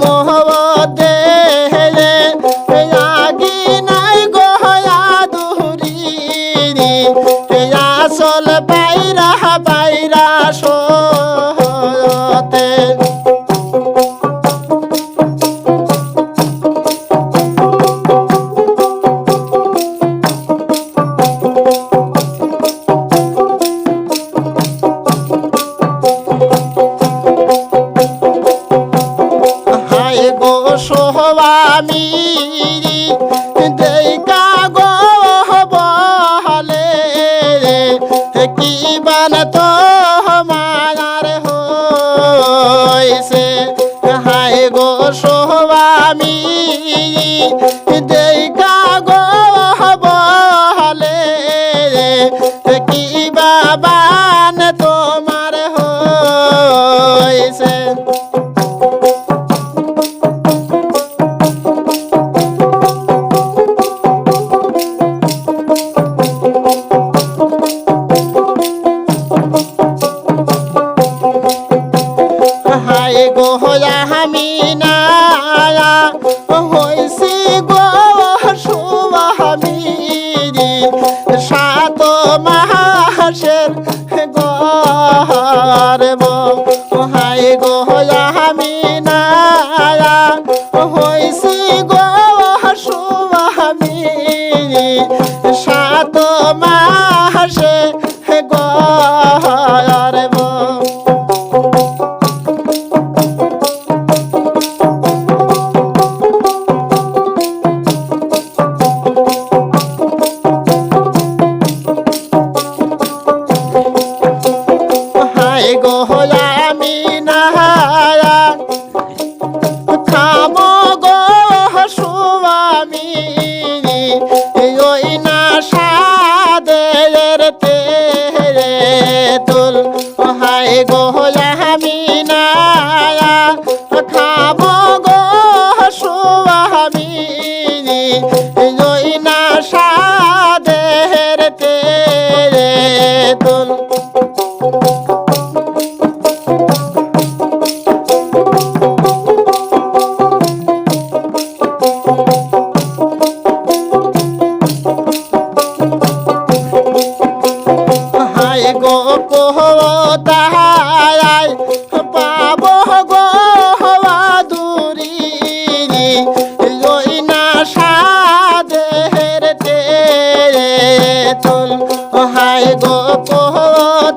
মহা আমি নাই গো হয়া আমি না হইছি গো সুহামি সাত মাসের গরব হাই গো হয়া আমি না হইছি গো সুহামি সাত মাসের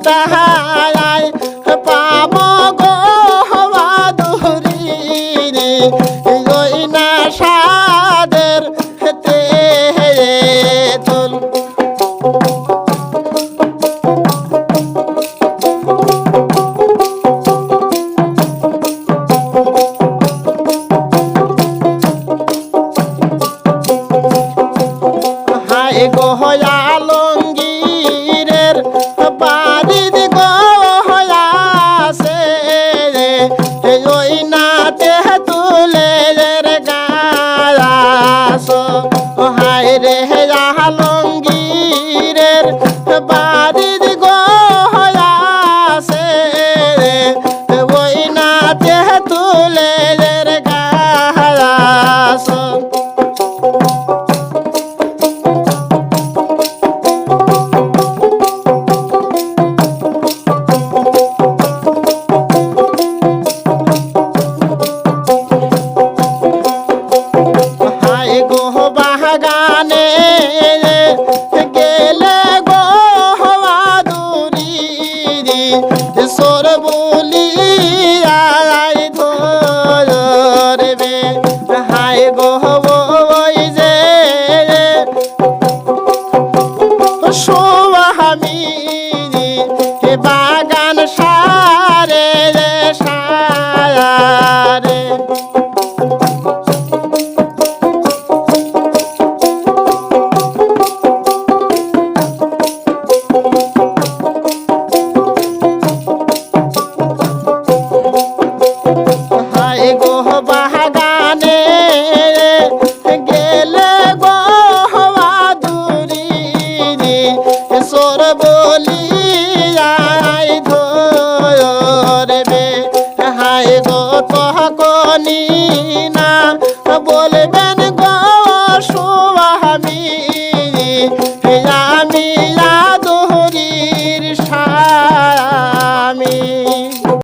তাহারায় পাব হওয়া দহরি রে রইনা সা the. bye.